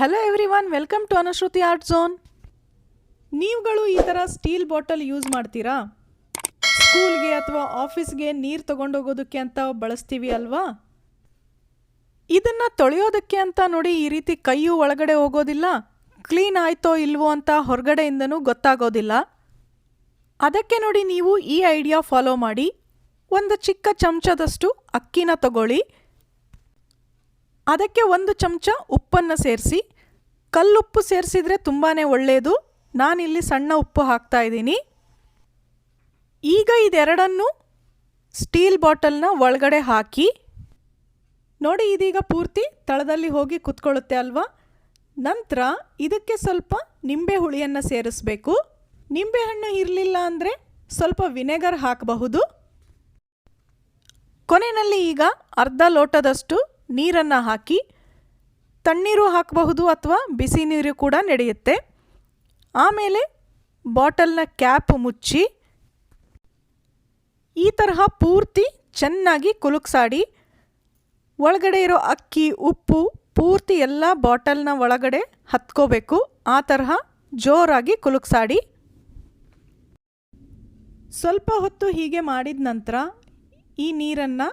Hello everyone welcome to Anushruti art zone ನೀವುಗಳು ಈ ಥರ ಸ್ಟೀಲ್ ಬಾಟಲ್ ಯೂಸ್ ಮಾಡ್ತೀರಾ? ಸ್ಕೂಲ್ಗೆ ಅಥವಾ ಆಫೀಸ್ಗೆ ನೀರು ತೊಗೊಂಡೋಗೋದಕ್ಕೆ ಅಂತ ಬಳಸ್ತೀವಿ ಅಲ್ವಾ? ಇದನ್ನು ತೊಳೆಯೋದಕ್ಕೆ ಅಂತ ನೋಡಿ ಈ ರೀತಿ ಕೈಯು ಒಳಗಡೆ ಹೋಗೋದಿಲ್ಲ ಕ್ಲೀನ್ ಆಯಿತೋ ಇಲ್ವೋ ಅಂತ ಹೊರಗಡೆಯಿಂದನೂ ಗೊತ್ತಾಗೋದಿಲ್ಲ. ಅದಕ್ಕೆ ನೋಡಿ ನೀವು ಈ ಐಡಿಯಾ ಫಾಲೋ ಮಾಡಿ ಒಂದು ಚಿಕ್ಕ ಚಮಚದಷ್ಟು ಅಕ್ಕಿನ ತಗೊಳ್ಳಿ. ಅದಕ್ಕೆ ಒಂದು ಚಮಚ ಉಪ್ಪನ್ನು ಸೇರಿಸಿ. ಕಲ್ಲುಪ್ಪು ಸೇರಿಸಿದರೆ ತುಂಬಾ ಒಳ್ಳೆಯದು ನಾನಿಲ್ಲಿ ಸಣ್ಣ ಉಪ್ಪು ಹಾಕ್ತಾ ಇದ್ದೀನಿ. ಈಗ ಇದೆರಡನ್ನು ಸ್ಟೀಲ್ ಬಾಟಲ್ನ ಒಳಗಡೆ ಹಾಕಿ. ನೋಡಿ ಇದೀಗ ಪೂರ್ತಿ ತಳದಲ್ಲಿ ಹೋಗಿ ಕುತ್ಕೊಳ್ಳುತ್ತೆ ಅಲ್ವಾ? ನಂತರ ಇದಕ್ಕೆ ಸ್ವಲ್ಪ ನಿಂಬೆ ಹುಳಿಯನ್ನು ಸೇರಿಸಬೇಕು. ನಿಂಬೆಹಣ್ಣು ಇರಲಿಲ್ಲ ಅಂದರೆ ಸ್ವಲ್ಪ ವಿನೆಗರ್ ಹಾಕಬಹುದು. ಕೊನೆಯಲ್ಲಿ ಈಗ ಅರ್ಧ ಲೋಟದಷ್ಟು ನೀರನ್ನು ಹಾಕಿ ತಣ್ಣೀರು ಹಾಕಬಹುದು ಅಥವಾ ಬಿಸಿ ನೀರು ಕೂಡ ನಡೆಯುತ್ತೆ. ಆಮೇಲೆ ಬಾಟಲ್ನ ಕ್ಯಾಪ್ ಮುಚ್ಚಿ ಈ ತರಹ ಪೂರ್ತಿ ಚೆನ್ನಾಗಿ ಕುಲುಕ್ಸಾಡಿ ಒಳಗಡೆ ಇರೋ ಅಕ್ಕಿ, ಉಪ್ಪು ಪೂರ್ತಿ ಎಲ್ಲ ಬಾಟಲ್ನ ಒಳಗಡೆ ಹತ್ಕೋಬೇಕು. ಆ ತರಹ ಜೋರಾಗಿ ಕುಲುಕ್ಸಾಡಿ. ಸ್ವಲ್ಪ ಹೊತ್ತು ಹೀಗೆ ಮಾಡಿದ ನಂತರ ಈ ನೀರನ್ನು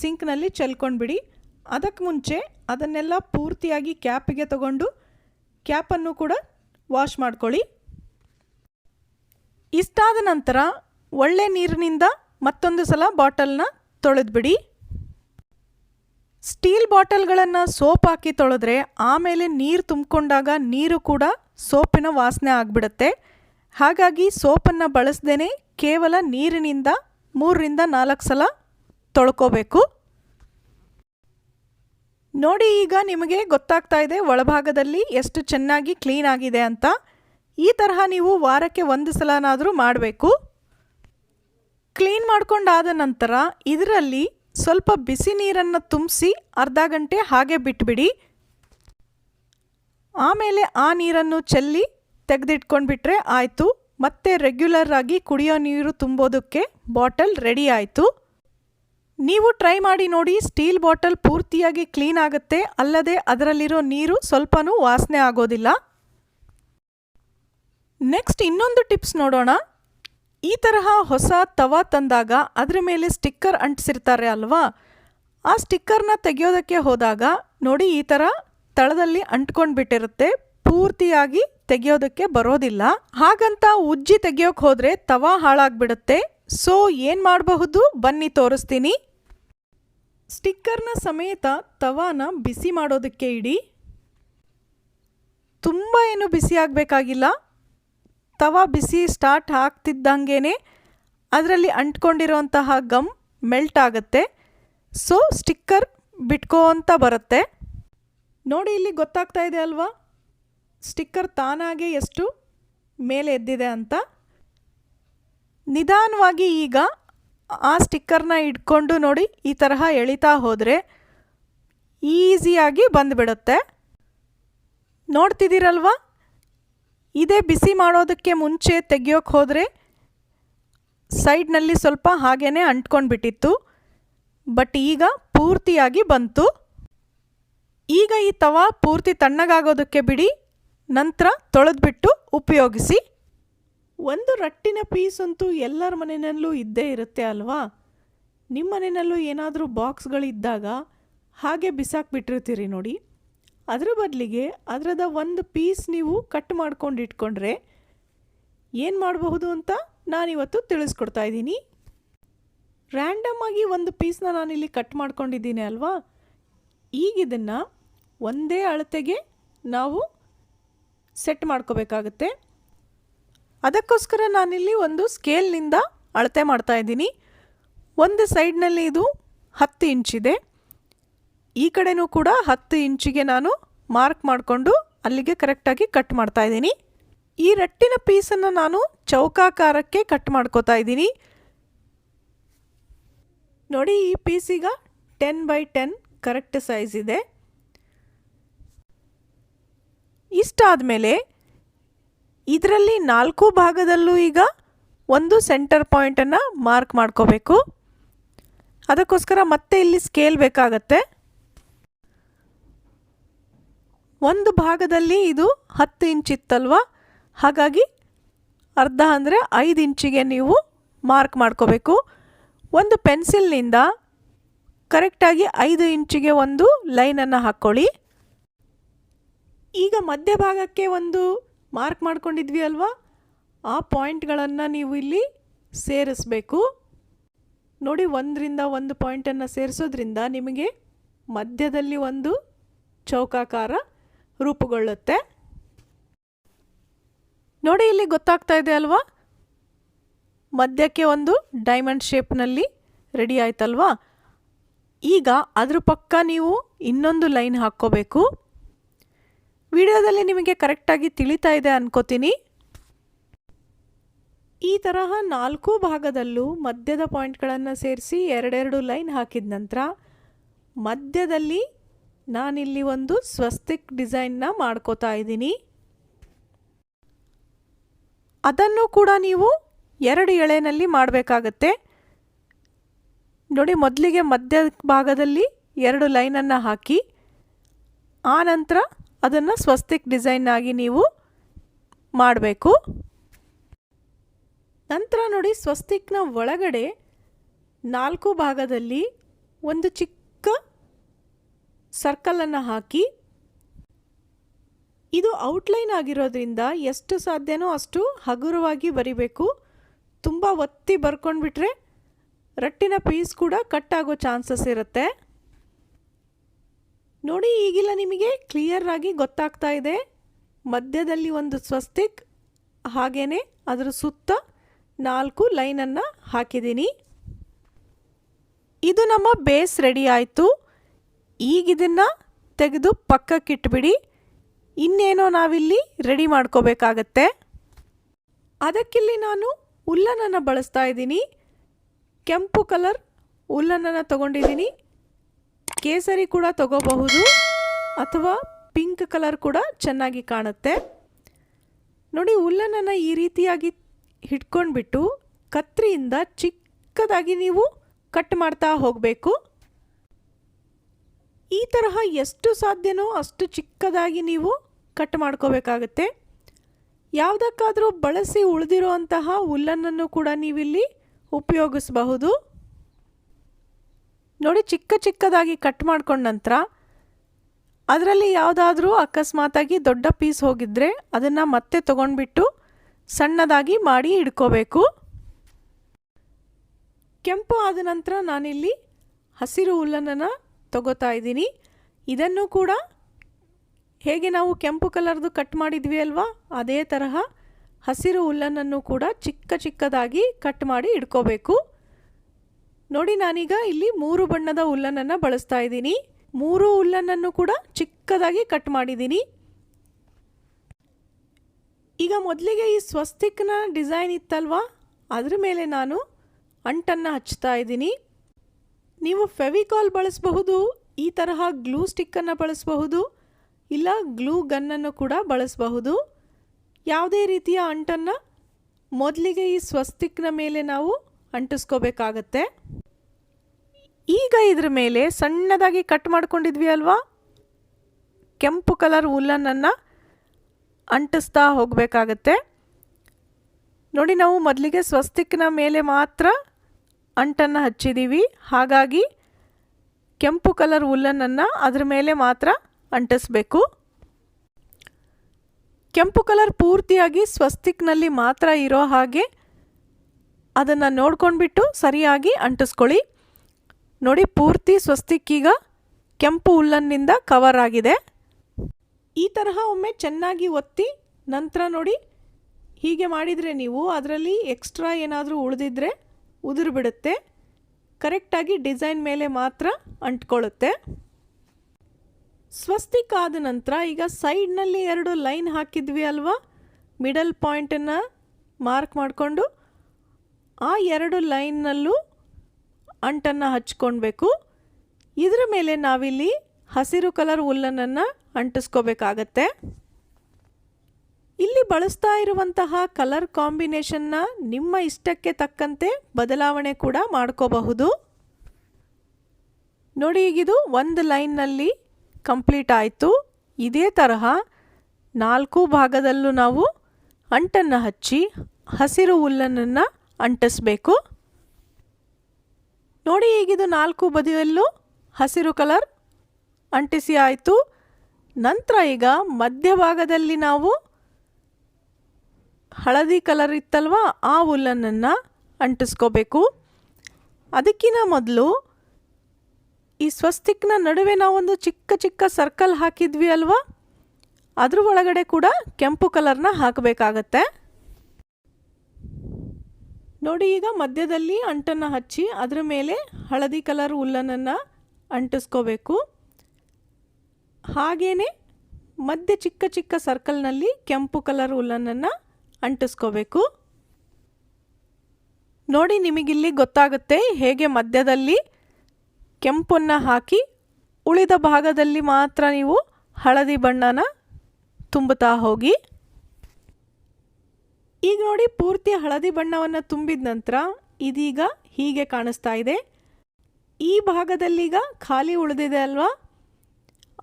ಸಿಂಕ್ನಲ್ಲಿ ಚೆಲ್ಕೊಂಡ್ಬಿಡಿ. ಅದಕ್ಕೆ ಮುಂಚೆ ಅದನ್ನೆಲ್ಲ ಪೂರ್ತಿಯಾಗಿ ಕ್ಯಾಪಿಗೆ ತಗೊಂಡು ಕ್ಯಾಪನ್ನು ಕೂಡ ವಾಶ್ ಮಾಡ್ಕೊಳ್ಳಿ. ಇಷ್ಟಾದ ನಂತರ ಒಳ್ಳೆ ನೀರಿನಿಂದ ಮತ್ತೊಂದು ಸಲ ಬಾಟಲ್ನ ತೊಳೆದ್ಬಿಡಿ. ಸ್ಟೀಲ್ ಬಾಟಲ್ಗಳನ್ನು ಸೋಪ್ ಹಾಕಿ ತೊಳೆದ್ರೆ ಆಮೇಲೆ ನೀರು ತುಂಬಿಕೊಂಡಾಗ ನೀರು ಕೂಡ ಸೋಪಿನ ವಾಸನೆ ಆಗಿಬಿಡುತ್ತೆ. ಹಾಗಾಗಿ ಸೋಪನ್ನು ಬಳಸ್ದೇ ಕೇವಲ ನೀರಿನಿಂದ ಮೂರರಿಂದ ನಾಲ್ಕು ಸಲ ತೊಳ್ಕೋಬೇಕು. ನೋಡಿ, ಈಗ ನಿಮಗೆ ಗೊತ್ತಾಗ್ತಾ ಇದೆ ಒಳಭಾಗದಲ್ಲಿ ಎಷ್ಟು ಚೆನ್ನಾಗಿ ಕ್ಲೀನ್ ಆಗಿದೆ ಅಂತ. ಈ ತರಹ ನೀವು ವಾರಕ್ಕೆ ಒಂದು ಸಲನಾದರೂ ಮಾಡಬೇಕು. ಕ್ಲೀನ್ ಮಾಡ್ಕೊಂಡಾದ ನಂತರ ಇದರಲ್ಲಿ ಸ್ವಲ್ಪ ಬಿಸಿ ನೀರನ್ನು ತುಂಬಿಸಿ ಅರ್ಧ ಗಂಟೆ ಹಾಗೆ ಬಿಟ್ಬಿಡಿ. ಆಮೇಲೆ ಆ ನೀರನ್ನು ಚೆಲ್ಲಿ ತೆಗೆದಿಟ್ಕೊಂಡ್ಬಿಟ್ರೆ ಆಯಿತು. ಮತ್ತೆ ರೆಗ್ಯುಲರ್ ಆಗಿ ಕುಡಿಯೋ ನೀರು ತುಂಬೋದಕ್ಕೆ ಬಾಟಲ್ ರೆಡಿ ಆಯಿತು. ನೀವು ಟ್ರೈ ಮಾಡಿ ನೋಡಿ ಸ್ಟೀಲ್ ಬಾಟಲ್ ಪೂರ್ತಿಯಾಗಿ ಕ್ಲೀನ್ ಆಗುತ್ತೆ, ಅಲ್ಲದೆ ಅದರಲ್ಲಿರೋ ನೀರು ಸ್ವಲ್ಪನೂ ವಾಸನೆ ಆಗೋದಿಲ್ಲ. ನೆಕ್ಸ್ಟ್ ಇನ್ನೊಂದು ಟಿಪ್ಸ್ ನೋಡೋಣ. ಈ ತರಹ ಹೊಸ ತವಾ ತಂದಾಗ ಅದರ ಮೇಲೆ ಸ್ಟಿಕ್ಕರ್ ಅಂಟಿಸಿರ್ತಾರೆ ಅಲ್ವಾ? ಆ ಸ್ಟಿಕ್ಕರ್ನ ತೆಗೆಯೋದಕ್ಕೆ ಹೋದಾಗ ನೋಡಿ, ಈ ಥರ ತಳದಲ್ಲಿ ಅಂಟ್ಕೊಂಡು ಬಿಟ್ಟಿರುತ್ತೆ, ಪೂರ್ತಿಯಾಗಿ ತೆಗೆಯೋದಕ್ಕೆ ಬರೋದಿಲ್ಲ. ಹಾಗಂತ ಉಜ್ಜಿ ತೆಗೆಯೋಕೆ ಹೋದರೆ ತವಾ ಹಾಳಾಗ್ಬಿಡುತ್ತೆ. ಸೊ ಏನು ಮಾಡಬಹುದು? ಬನ್ನಿ ತೋರಿಸ್ತೀನಿ. ಸ್ಟಿಕ್ಕರ್ನ ಸಮೇತ ತವಾನ ಬಿಸಿ ಮಾಡೋದಕ್ಕೆ ಇಡಿ. ತುಂಬ ಏನು ಬಿಸಿ ಆಗಬೇಕಾಗಿಲ್ಲ. ತವಾ ಬಿಸಿ ಸ್ಟಾರ್ಟ್ ಆಗ್ತಿದ್ದಂಗೆ ಅದರಲ್ಲಿ ಅಂಟ್ಕೊಂಡಿರೋಂತಹ ಗಮ್ ಮೆಲ್ಟ್ ಆಗುತ್ತೆ. ಸೊ ಸ್ಟಿಕ್ಕರ್ ಬಿಟ್ಕೋಂತ ಬರುತ್ತೆ. ನೋಡಿ, ಇಲ್ಲಿ ಗೊತ್ತಾಗ್ತಾ ಇದೆ ಅಲ್ವಾ? ಸ್ಟಿಕ್ಕರ್ ತಾನಾಗೆ ಎಷ್ಟು ಮೇಲೆ ಎದ್ದಿದೆ ಅಂತ. ನಿಧಾನವಾಗಿ ಈಗ ಆ ಸ್ಟಿಕ್ಕರ್ನ ಇಟ್ಕೊಂಡು ನೋಡಿ ಈ ತರಹ ಎಳಿತಾ ಹೋದರೆ ಈಸಿಯಾಗಿ ಬಂದುಬಿಡುತ್ತೆ. ನೋಡ್ತಿದ್ದೀರಲ್ವ? ಇದೇ ಬಿಸಿ ಮಾಡೋದಕ್ಕೆ ಮುಂಚೆ ತೆಗಿಯೋಕೆ ಹೋದರೆ ಸೈಡ್ನಲ್ಲಿ ಸ್ವಲ್ಪ ಹಾಗೇ ಅಂಟ್ಕೊಂಡ್ಬಿಟ್ಟಿತ್ತು. ಬಟ್ ಈಗ ಪೂರ್ತಿಯಾಗಿ ಬಂತು. ಈಗ ಈ ತವಾ ಪೂರ್ತಿ ತಣ್ಣಗಾಗೋದಕ್ಕೆ ಬಿಡಿ, ನಂತರ ತೊಳೆದ್ಬಿಟ್ಟು ಉಪಯೋಗಿಸಿ. ಒಂದು ರಟ್ಟಿನ ಪೀಸ್ ಅಂತೂ ಎಲ್ಲರ ಮನೆಯಲ್ಲೂ ಇದ್ದೇ ಇರುತ್ತೆ ಅಲ್ವಾ? ನಿಮ್ಮ ಮನೆಯಲ್ಲೂ ಏನಾದರೂ ಬಾಕ್ಸ್ಗಳಿದ್ದಾಗ ಹಾಗೆ ಬಿಸಾಕ್ಬಿಟ್ಟಿರ್ತೀರಿ ನೋಡಿ. ಅದರ ಬದಲಿಗೆ ಅದರದ ಒಂದು ಪೀಸ್ ನೀವು ಕಟ್ ಮಾಡ್ಕೊಂಡು ಇಟ್ಕೊಂಡ್ರೆ ಏನು ಮಾಡಬಹುದು ಅಂತ ನಾನಿವತ್ತು ತಿಳಿಸ್ಕೊಡ್ತಾ ಇದ್ದೀನಿ. ರ್ಯಾಂಡಮ್ ಆಗಿ ಒಂದು ಪೀಸ್ನ ನಾನಿಲ್ಲಿ ಕಟ್ ಮಾಡ್ಕೊಂಡಿದ್ದೀನಿ ಅಲ್ವಾ? ಈಗ ಇದನ್ನು ಒಂದೇ ಅಳತೆಗೆ ನಾವು ಸೆಟ್ ಮಾಡ್ಕೋಬೇಕಾಗತ್ತೆ. ಅದಕ್ಕೋಸ್ಕರ ನಾನಿಲ್ಲಿ ಒಂದು ಸ್ಕೇಲ್ನಿಂದ ಅಳತೆ ಮಾಡ್ತಾ ಇದ್ದೀನಿ. ಒಂದು ಸೈಡ್ನಲ್ಲಿ ಇದು ಹತ್ತು ಇಂಚಿದೆ ಈ ಕಡೆನೂ ಕೂಡ ಹತ್ತು ಇಂಚಿಗೆ ನಾನು ಮಾರ್ಕ್ ಮಾಡಿಕೊಂಡು ಅಲ್ಲಿಗೆ ಕರೆಕ್ಟಾಗಿ ಕಟ್ ಮಾಡ್ತಾ ಇದ್ದೀನಿ. ಈ ರಟ್ಟಿನ ಪೀಸನ್ನು ನಾನು ಚೌಕಾಕಾರಕ್ಕೆ ಕಟ್ ಮಾಡ್ಕೋತಾ ಇದ್ದೀನಿ. ನೋಡಿ, ಈ ಪೀಸಿಗ ten by ten correct size ಇದೆ. ಇಷ್ಟಾದಮೇಲೆ ಇದರಲ್ಲಿ ನಾಲ್ಕು ಭಾಗದಲ್ಲೂ ಈಗ ಒಂದು ಸೆಂಟರ್ ಪಾಯಿಂಟನ್ನು ಮಾರ್ಕ್ ಮಾಡ್ಕೋಬೇಕು. ಅದಕ್ಕೋಸ್ಕರ ಮತ್ತೆ ಇಲ್ಲಿ ಸ್ಕೇಲ್ ಬೇಕಾಗತ್ತೆ. ಒಂದು ಭಾಗದಲ್ಲಿ ಇದು ಹತ್ತು ಇಂಚ್ ಇತ್ತಲ್ವ? ಹಾಗಾಗಿ ಅರ್ಧ ಅಂದರೆ ಐದು ಇಂಚಿಗೆ ನೀವು ಮಾರ್ಕ್ ಮಾಡ್ಕೋಬೇಕು. ಒಂದು ಪೆನ್ಸಿಲ್ನಿಂದ ಕರೆಕ್ಟಾಗಿ ಐದು ಇಂಚಿಗೆ ಒಂದು ಲೈನನ್ನು ಹಾಕ್ಕೊಳ್ಳಿ. ಈಗ ಮಧ್ಯಭಾಗಕ್ಕೆ ಒಂದು ಮಾರ್ಕ್ ಮಾಡ್ಕೊಂಡಿದ್ವಿ ಅಲ್ವಾ? ಆ ಪಾಯಿಂಟ್ಗಳನ್ನು ನೀವು ಇಲ್ಲಿ ಸೇರಿಸ್ಬೇಕು. ನೋಡಿ, ಒಂದರಿಂದ ಒಂದು ಪಾಯಿಂಟನ್ನು ಸೇರಿಸೋದ್ರಿಂದ ನಿಮಗೆ ಮಧ್ಯದಲ್ಲಿ ಒಂದು ಚೌಕಾಕಾರ ರೂಪುಗೊಳ್ಳುತ್ತೆ. ನೋಡಿ, ಇಲ್ಲಿ ಗೊತ್ತಾಗ್ತಾ ಇದೆ ಅಲ್ವಾ? ಮಧ್ಯಕ್ಕೆ ಒಂದು ಡೈಮಂಡ್ ಶೇಪ್ನಲ್ಲಿ ರೆಡಿ ಆಯ್ತಲ್ವಾ? ಈಗ ಅದ್ರ ಪಕ್ಕ ನೀವು ಇನ್ನೊಂದು ಲೈನ್ ಹಾಕ್ಕೋಬೇಕು. ವಿಡಿಯೋದಲ್ಲಿ ನಿಮಗೆ ಕರೆಕ್ಟಾಗಿ ತಿಳಿತಾ ಇದೆ ಅನ್ಕೋತೀನಿ. ಈ ತರಹ ನಾಲ್ಕು ಭಾಗದಲ್ಲೂ ಮಧ್ಯದ ಪಾಯಿಂಟ್ಗಳನ್ನು ಸೇರಿಸಿ ಎರಡೆರಡು ಲೈನ್ ಹಾಕಿದ ನಂತರ ಮಧ್ಯದಲ್ಲಿ ನಾನಿಲ್ಲಿ ಒಂದು ಸ್ವಸ್ತಿಕ್ ಡಿಸೈನ್ನ ಮಾಡ್ಕೋತಾ ಇದ್ದೀನಿ. ಅದನ್ನು ಕೂಡ ನೀವು ಎರಡು ಎಳೆನಲ್ಲಿ ಮಾಡಬೇಕಾಗತ್ತೆ. ನೋಡಿ, ಮೊದಲಿಗೆ ಮಧ್ಯ ಭಾಗದಲ್ಲಿ ಎರಡು ಲೈನನ್ನು ಹಾಕಿ, ಆ ನಂತರ ಅದನ್ನು ಸ್ವಸ್ತಿಕ್ ಡಿಸೈನ್ ಆಗಿ ನೀವು ಮಾಡಬೇಕು. ನಂತರ ನೋಡಿ ಸ್ವಸ್ತಿಕ್ನ ಒಳಗಡೆ ನಾಲ್ಕು ಭಾಗದಲ್ಲಿ ಒಂದು ಚಿಕ್ಕ ಸರ್ಕಲನ್ನು ಹಾಕಿ. ಇದು ಔಟ್ಲೈನ್ ಆಗಿರೋದ್ರಿಂದ ಎಷ್ಟು ಸಾಧ್ಯನೋ ಅಷ್ಟು ಹಗುರವಾಗಿ ಬರಿಬೇಕು. ತುಂಬ ಒತ್ತಿ ಬರ್ಕೊಂಡ್ಬಿಟ್ರೆ ರಟ್ಟಿನ ಪೀಸ್ ಕೂಡ ಕಟ್ ಆಗೋ ಚಾನ್ಸಸ್ ಇರುತ್ತೆ. ನೋಡಿ, ಈಗಿಲ್ಲ ನಿಮಗೆ? ಕ್ಲಿಯರ್ ಆಗಿ ಗೊತ್ತಾಗ್ತಾ ಇದೆ. ಮಧ್ಯದಲ್ಲಿ ಒಂದು ಸ್ವಸ್ತಿಕ್, ಹಾಗೇನೆ ಅದರ ಸುತ್ತ ನಾಲ್ಕು ಲೈನನ್ನು ಹಾಕಿದ್ದೀನಿ. ಇದು ನಮ್ಮ ಬೇಸ್ ರೆಡಿ ಆಯಿತು. ಈಗ ಇದನ್ನು ತೆಗೆದು ಪಕ್ಕಕ್ಕಿಟ್ಬಿಡಿ. ಇನ್ನೇನೋ ನಾವಿಲ್ಲಿ ರೆಡಿ ಮಾಡ್ಕೋಬೇಕಾಗತ್ತೆ. ಅದಕ್ಕಿಲ್ಲಿ ನಾನು ಉಲ್ಲನನ್ನು ಬಳಸ್ತಾ ಇದ್ದೀನಿ. ಕೆಂಪು ಕಲರ್ ಉಲ್ಲನನ್ನು ತಗೊಂಡಿದ್ದೀನಿ. ಕೇಸರಿ ಕೂಡ ತಗೋಬಹುದು ಅಥವಾ ಪಿಂಕ್ ಕಲರ್ ಕೂಡ ಚೆನ್ನಾಗಿ ಕಾಣುತ್ತೆ. ನೋಡಿ ಉಲ್ಲನನ್ನು ಈ ರೀತಿಯಾಗಿ ಹಿಡ್ಕೊಂಡ್ಬಿಟ್ಟು ಕತ್ರಿಯಿಂದ ಚಿಕ್ಕದಾಗಿ ನೀವು ಕಟ್ ಮಾಡ್ತಾ ಹೋಗಬೇಕು. ಈ ತರಹ ಎಷ್ಟು ಸಾಧ್ಯನೋ ಅಷ್ಟು ಚಿಕ್ಕದಾಗಿ ನೀವು ಕಟ್ ಮಾಡ್ಕೋಬೇಕಾಗತ್ತೆ. ಯಾವುದಕ್ಕಾದರೂ ಬಳಸಿ ಉಳಿದಿರುವಂತಹ ಹುಲ್ಲನ್ನು ಕೂಡ ನೀವಿಲ್ಲಿ ಉಪಯೋಗಿಸಬಹುದು. ನೋಡಿ ಚಿಕ್ಕ ಚಿಕ್ಕದಾಗಿ ಕಟ್ ಮಾಡ್ಕೊಂಡ ನಂತರ ಅದರಲ್ಲಿ ಯಾವುದಾದ್ರೂ ಅಕಸ್ಮಾತಾಗಿ ದೊಡ್ಡ ಪೀಸ್ ಹೋಗಿದ್ರೆ ಅದನ್ನು ಮತ್ತೆ ತೊಗೊಂಡ್ಬಿಟ್ಟು ಸಣ್ಣದಾಗಿ ಮಾಡಿ ಇಡ್ಕೋಬೇಕು. ಕೆಂಪು ಆದ ನಂತರ ನಾನಿಲ್ಲಿ ಹಸಿರು ಹುಲ್ಲನ್ನು ತಗೋತಾ ಇದ್ದೀನಿ. ಇದನ್ನು ಕೂಡ ಹೇಗೆ ನಾವು ಕೆಂಪು ಕಲರ್ದು ಕಟ್ ಮಾಡಿದ್ವಿ ಅಲ್ವಾ? ಅದೇ ತರಹ ಹಸಿರು ಹುಲ್ಲನ್ನು ಕೂಡ ಚಿಕ್ಕ ಚಿಕ್ಕದಾಗಿ ಕಟ್ ಮಾಡಿ ಇಡ್ಕೋಬೇಕು. ನೋಡಿ, ನಾನೀಗ ಇಲ್ಲಿ ಮೂರು ಬಣ್ಣದ ಹುಲ್ಲನ್ನು ಬಳಸ್ತಾ ಇದ್ದೀನಿ. ಮೂರು ಹುಲ್ಲನ್ನು ಕೂಡ ಚಿಕ್ಕದಾಗಿ ಕಟ್ ಮಾಡಿದ್ದೀನಿ. ಈಗ ಮೊದಲಿಗೆ ಈ ಸ್ವಸ್ತಿಕ್ನ ಡಿಸೈನ್ ಇತ್ತಲ್ವಾ? ಅದ್ರ ಮೇಲೆ ನಾನು ಅಂಟನ್ನು ಹಚ್ತಾ ಇದ್ದೀನಿ. ನೀವು ಫೆವಿಕಾಲ್ ಬಳಸಬಹುದು, ಈ ತರಹ ಗ್ಲೂ ಸ್ಟಿಕ್ಕನ್ನು ಬಳಸಬಹುದು, ಇಲ್ಲ ಗ್ಲೂ ಗನ್ನನ್ನು ಕೂಡ ಬಳಸಬಹುದು. ಯಾವುದೇ ರೀತಿಯ ಅಂಟನ್ನು ಮೊದಲಿಗೆ ಈ ಸ್ವಸ್ತಿಕ್ನ ಮೇಲೆ ನಾವು ಅಂಟಿಸ್ಕೋಬೇಕಾಗತ್ತೆ. ಈಗ ಇದ್ರ ಮೇಲೆ ಸಣ್ಣದಾಗಿ ಕಟ್ ಮಾಡ್ಕೊಂಡಿದ್ವಿ ಅಲ್ವಾ? ಕೆಂಪು ಕಲರ್ ಉಲ್ಲನನ್ನು ಅಂಟಿಸ್ತಾ ಹೋಗಬೇಕಾಗತ್ತೆ. ನೋಡಿ ನಾವು ಮೊದಲಿಗೆ ಸ್ವಸ್ತಿಕ್ನ ಮೇಲೆ ಮಾತ್ರ ಅಂಟನ್ನು ಹಚ್ಚಿದ್ದೀವಿ ಹಾಗಾಗಿ ಕೆಂಪು ಕಲರ್ ಉಲ್ಲನನ್ನು ಅದ್ರ ಮೇಲೆ ಮಾತ್ರ ಅಂಟಿಸ್ಬೇಕು. ಕೆಂಪು ಕಲರ್ ಪೂರ್ತಿಯಾಗಿ ಸ್ವಸ್ತಿಕ್ನಲ್ಲಿ ಮಾತ್ರ ಇರೋ ಹಾಗೆ ಅದನ್ನು ನೋಡ್ಕೊಂಡ್ಬಿಟ್ಟು ಸರಿಯಾಗಿ ಅಂಟಿಸ್ಕೊಳ್ಳಿ. ನೋಡಿ, ಪೂರ್ತಿ ಸ್ವಸ್ತಿಕ್ ಈಗ ಕೆಂಪು ಹುಲ್ಲನ್ನಿಂದ ಕವರ್ ಆಗಿದೆ. ಈ ತರಹ ಒಮ್ಮೆ ಚೆನ್ನಾಗಿ ಒತ್ತಿ ನಂತರ ನೋಡಿ, ಹೀಗೆ ಮಾಡಿದರೆ ನೀವು ಅದರಲ್ಲಿ ಎಕ್ಸ್ಟ್ರಾ ಏನಾದರೂ ಉಳಿದಿದ್ರೆ ಉದುರು ಬಿಡುತ್ತೆ ಕರೆಕ್ಟಾಗಿ ಡಿಸೈನ್ ಮೇಲೆ ಮಾತ್ರ ಅಂಟ್ಕೊಳ್ಳುತ್ತೆ. ಸ್ವಸ್ತಿಕ್ ಆದ ನಂತರ ಈಗ ಸೈಡ್ನಲ್ಲಿ ಎರಡು ಲೈನ್ ಹಾಕಿದ್ವಿ ಅಲ್ವಾ? ಮಿಡಲ್ ಪಾಯಿಂಟನ್ನು ಮಾರ್ಕ್ ಮಾಡಿಕೊಂಡು ಆ ಎರಡು ಲೈನ್ನಲ್ಲೂ ಅಂಟನ್ನು ಹಚ್ಕೊಳ್ಬೇಕು. ಇದರ ಮೇಲೆ ನಾವಿಲ್ಲಿ ಹಸಿರು ಕಲರ್ ಹುಲ್ಲನನ್ನು ಅಂಟಿಸ್ಕೋಬೇಕಾಗತ್ತೆ. ಇಲ್ಲಿ ಬಳಸ್ತಾ ಇರುವಂತಹ ಕಲರ್ ಕಾಂಬಿನೇಷನ್ನ ನಿಮ್ಮ ಇಷ್ಟಕ್ಕೆ ತಕ್ಕಂತೆ ಬದಲಾವಣೆ ಕೂಡ ಮಾಡ್ಕೋಬಹುದು. ನೋಡಿ, ಈಗಿದು ಒಂದು ಲೈನ್ನಲ್ಲಿ ಕಂಪ್ಲೀಟ್ ಆಯಿತು. ಇದೇ ತರಹ ನಾಲ್ಕು ಭಾಗದಲ್ಲೂ ನಾವು ಅಂಟನ್ನು ಹಚ್ಚಿ ಹಸಿರು ಹುಲ್ಲನ್ನು ಅಂಟಿಸ್ಬೇಕು. ನೋಡಿ ಈಗಿದು ನಾಲ್ಕು ಬದಿಯಲ್ಲೂ ಹಸಿರು ಕಲರ್ ಅಂಟಿಸಿ ಆಯಿತು. ನಂತರ ಈಗ ಮಧ್ಯಭಾಗದಲ್ಲಿ ನಾವು ಹಳದಿ ಕಲರ್ ಇತ್ತಲ್ವ, ಆ ಹುಲ್ಲನ್ನು ಅಂಟಿಸ್ಕೋಬೇಕು. ಅದಕ್ಕಿಂತ ಮೊದಲು ಈ ಸ್ವಸ್ತಿಕ್ನ ನಡುವೆ ನಾವೊಂದು ಚಿಕ್ಕ ಚಿಕ್ಕ ಸರ್ಕಲ್ ಹಾಕಿದ್ವಿ ಅಲ್ವಾ, ಅದ್ರ ಒಳಗಡೆ ಕೂಡ ಕೆಂಪು ಕಲರ್ನ ಹಾಕಬೇಕಾಗತ್ತೆ. ನೋಡಿ, ಈಗ ಮಧ್ಯದಲ್ಲಿ ಅಂಟನ್ನು ಹಚ್ಚಿ ಅದರ ಮೇಲೆ ಹಳದಿ ಕಲರ್ ಹುಲ್ಲನನ್ನು ಅಂಟಿಸ್ಕೋಬೇಕು. ಹಾಗೆಯೇ ಮಧ್ಯ ಚಿಕ್ಕ ಚಿಕ್ಕ ಸರ್ಕಲ್ನಲ್ಲಿ ಕೆಂಪು ಕಲರ್ ಹುಲ್ಲನನ್ನು ಅಂಟಿಸ್ಕೋಬೇಕು. ನೋಡಿ, ನಿಮಗಿಲ್ಲಿ ಗೊತ್ತಾಗುತ್ತೆ ಹೇಗೆ ಮಧ್ಯದಲ್ಲಿ ಕೆಂಪನ್ನು ಹಾಕಿ ಉಳಿದ ಭಾಗದಲ್ಲಿ ಮಾತ್ರ ನೀವು ಹಳದಿ ಬಣ್ಣನ ತುಂಬುತ್ತಾ ಹೋಗಿ. ಈಗ ನೋಡಿ ಪೂರ್ತಿ ಹಳದಿ ಬಣ್ಣವನ್ನು ತುಂಬಿದ ನಂತರ ಇದೀಗ ಹೀಗೆ ಕಾಣಿಸ್ತಾ ಇದೆ. ಈ ಭಾಗದಲ್ಲೀಗ ಖಾಲಿ ಉಳಿದಿದೆ ಅಲ್ವಾ?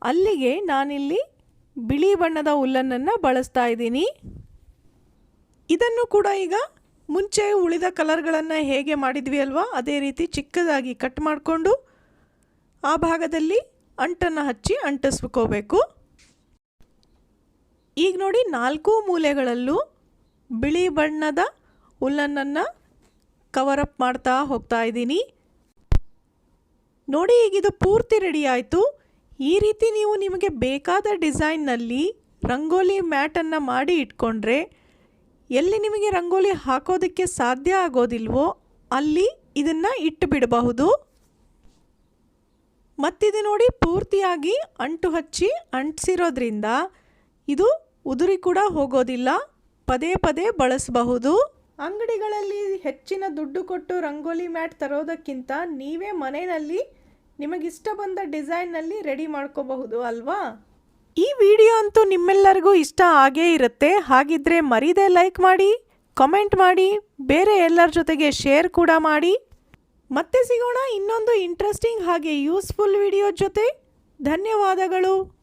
ಅಲ್ಲಿಗೆ ನಾನಿಲ್ಲಿ ಬಿಳಿ ಬಣ್ಣದ ಹುಲ್ಲನ್ನು ಬಳಸ್ತಾ ಇದ್ದೀನಿ. ಇದನ್ನು ಕೂಡ ಈಗ ಮುಂಚೆ ಉಳಿದ ಕಲರ್ಗಳನ್ನು ಹೇಗೆ ಮಾಡಿದ್ವಿ ಅಲ್ವಾ, ಅದೇ ರೀತಿ ಚಿಕ್ಕದಾಗಿ ಕಟ್ ಮಾಡಿಕೊಂಡು ಆ ಭಾಗದಲ್ಲಿ ಅಂಟನ್ನು ಹಚ್ಚಿ ಅಂಟಿಸ್ಕೋಬೇಕು. ಈಗ ನೋಡಿ ನಾಲ್ಕು ಮೂಲೆಗಳಲ್ಲೂ ಬಿಳಿ ಬಣ್ಣದ ಹುಲ್ಲನ್ನು ಕವರಪ್ ಮಾಡ್ತಾ ಹೋಗ್ತಾ ಇದ್ದೀನಿ. ನೋಡಿ ಈಗಿದು ಪೂರ್ತಿ ರೆಡಿ ಆಯಿತು. ಈ ರೀತಿ ನೀವು ನಿಮಗೆ ಬೇಕಾದ ಡಿಸೈನ್ನಲ್ಲಿ ರಂಗೋಲಿ ಮ್ಯಾಟನ್ನು ಮಾಡಿ ಇಟ್ಕೊಂಡ್ರೆ ಎಲ್ಲಿ ನಿಮಗೆ ರಂಗೋಲಿ ಹಾಕೋದಕ್ಕೆ ಸಾಧ್ಯ ಆಗೋದಿಲ್ವೋ ಅಲ್ಲಿ ಇದನ್ನು ಇಟ್ಟು ಬಿಡಬಹುದು. ಮತ್ತಿದು ನೋಡಿ, ಪೂರ್ತಿಯಾಗಿ ಅಂಟು ಹಚ್ಚಿ ಅಂಟಿಸಿರೋದ್ರಿಂದ ಇದು ಉದುರಿ ಕೂಡ ಹೋಗೋದಿಲ್ಲ. ಪದೇ ಪದೇ ಬಳಸಬಹುದು. ಅಂಗಡಿಗಳಲ್ಲಿ ಹೆಚ್ಚಿನ ದುಡ್ಡು ಕೊಟ್ಟು ರಂಗೋಲಿ ಮ್ಯಾಟ್ ತರೋದಕ್ಕಿಂತ ನೀವೇ ಮನೆಯಲ್ಲಿ ನಿಮಗಿಷ್ಟ ಬಂದ ಡಿಸೈನ್ನಲ್ಲಿ ರೆಡಿ ಮಾಡ್ಕೋಬಹುದು ಅಲ್ವಾ? ಈ ವಿಡಿಯೋ ಅಂತೂ ನಿಮ್ಮೆಲ್ಲರಿಗೂ ಇಷ್ಟ ಆಗೇ ಇರುತ್ತೆ. ಹಾಗಿದ್ರೆ ಮರೀದೆ ಲೈಕ್ ಮಾಡಿ ಕಮೆಂಟ್ ಮಾಡಿ ಬೇರೆ ಎಲ್ಲರ ಜೊತೆಗೆ ಶೇರ್ ಕೂಡ ಮಾಡಿ. ಮತ್ತೆ ಸಿಗೋಣ ಇನ್ನೊಂದು ಇಂಟ್ರೆಸ್ಟಿಂಗ್ ಹಾಗೆ ಯೂಸ್ಫುಲ್ ವಿಡಿಯೋ ಜೊತೆ. ಧನ್ಯವಾದಗಳು.